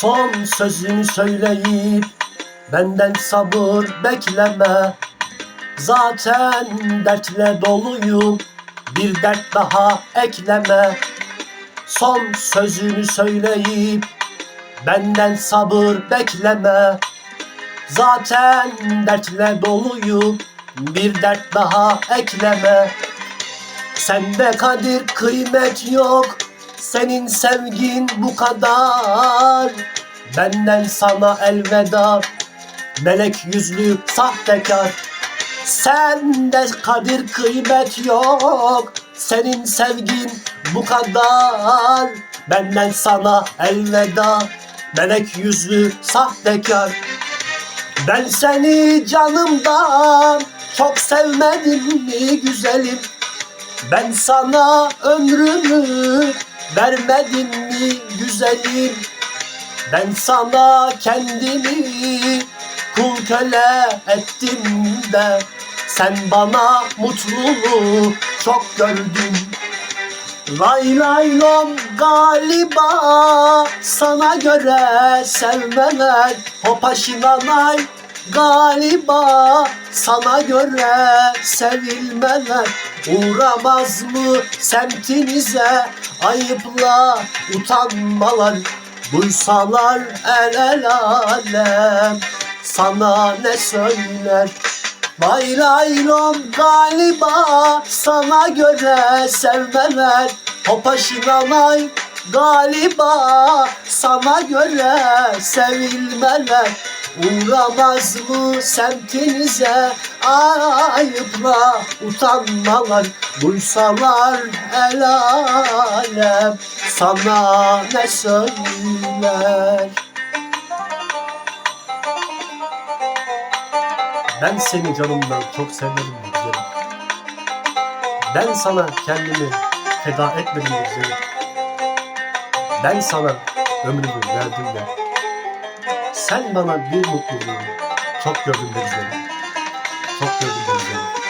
Son sözünü söyleyip benden sabır bekleme. Zaten dertle doluyum bir dert daha ekleme. Son sözünü söyleyip benden sabır bekleme. Zaten dertle doluyum bir dert daha ekleme. Sende kadir kıymet yok Senin sevgin bu kadar. Benden sana elveda. Melek yüzlü sahtekar. Sende kadir kıymet yok. Senin sevgin bu kadar. Benden sana elveda. Melek yüzlü sahtekar. Ben seni canımdan çok sevmedim mi güzelim? Ben sana ömrümü vermedim mi güzelim? Ben sana kendimi kul köle ettim de sen bana mutluluğu çok gördün. Lay lay lom galiba sana göre sevmeler Hopaşinanay galiba sana göre sevilmeler. Uğramaz mı semtinize ayıpla utanmalar? Duysalar el el alem sana ne söyler? Lay lay lom galiba sana göre sevmeler. Hopaşinanay galiba sana göre sevilmeler Uğramaz mı semtinize ayıpla utanmalar Duysalar el alem sana ne söyler Ben seni canımdan çok sevmedim güzelim? Ben sana kendimi feda etmedim güzelim? Ben sana ömrümü verdim de sen bana bir mutluluğu çok gördün de güzelim. Çok gördün de güzelim.